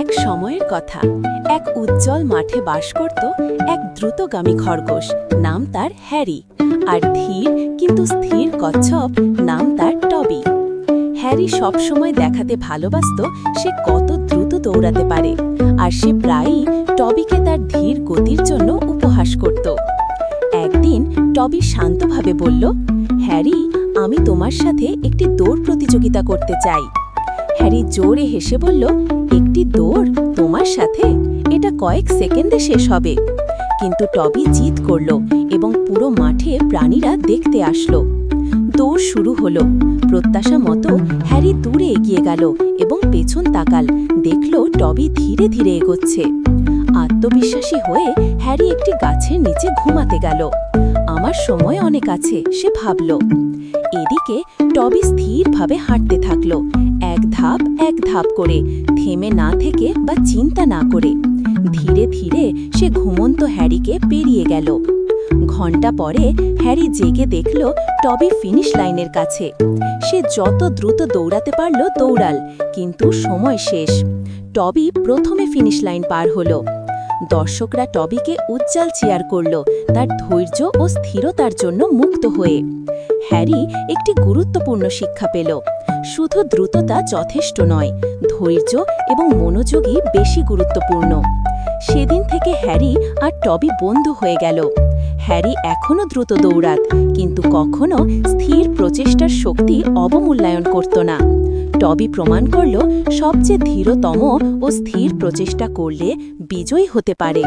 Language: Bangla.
এক সময়ের কথা। এক উজ্জ্বল মাঠে বাস করত এক দ্রুতগামী খরগোশ, নাম তার হ্যারি। আর ধীর কিন্তু স্থির কচ্ছপ, নাম তার টবি। হ্যারি সবসময় দেখাতে ভালোবাসত সে কত দ্রুত দৌড়াতে পারে। আর সে প্রায়ই টবিকে তার ধীর গতির জন্য উপহাস করত। একদিন টবি শান্তভাবে বলল, হ্যারি, আমি তোমার সাথে একটি দৌড় প্রতিযোগিতা করতে চাই। হ্যারি জোরে হেসে বলল, একটি দৌড় তোমার সাথে। এটা কয়েক সেকেন্ডে শেষ হবে। কিন্তু টবি জিত করল এবং পুরো মাঠে প্রাণীরা দেখতে আসলো। দৌড় শুরু হলো। প্রত্যাশা মতো হ্যারি দূরে এগিয়ে গেল এবং পেছন তাকাল। দেখল টবি ধীরে ধীরে এগোচ্ছে। আত্মবিশ্বাসী হয়ে হ্যারি একটি গাছের নিচে ঘুমাতে গেল। আমার সময় অনেক আছে, সে ভাবল। এদিকে টবি স্থিরভাবে হাঁটতে থাকল ধাপ এক ধাপ করে, থেমে না থেকে বা চিন্তা না করে। ধীরে ধীরে সে ঘুমন্ত হ্যারিকে পেরিয়ে গেল। ঘণ্টা পরে হ্যারি জেগে দেখল টবি ফিনিশ লাইনের কাছে। সে যত দ্রুত দৌড়াতে পারল দৌড়াল, কিন্তু সময় শেষ। টবি প্রথমে ফিনিশ লাইন পার হলো। দর্শকরা টবিকে উজ্জ্বল চেয়ার করল, তার ধৈর্য ও স্থিরতার জন্য মুক্ত হয়ে। হ্যারি একটি গুরুত্বপূর্ণ শিক্ষা পেল, শুধু দ্রুততা যথেষ্ট নয়, ধৈর্য এবং মনোযোগই বেশি গুরুত্বপূর্ণ। সেদিন থেকে হ্যারি আর টবি বন্ধু হয়ে গেল। হ্যারি এখনও দ্রুত দৌড়াত, কিন্তু কখনো স্থির প্রচেষ্টার শক্তি অবমূল্যায়ন করত না। টবি প্রমাণ করল সবচেয়ে ধীরতম ও স্থির প্রচেষ্টা করলে বিজয়ী হতে পারে।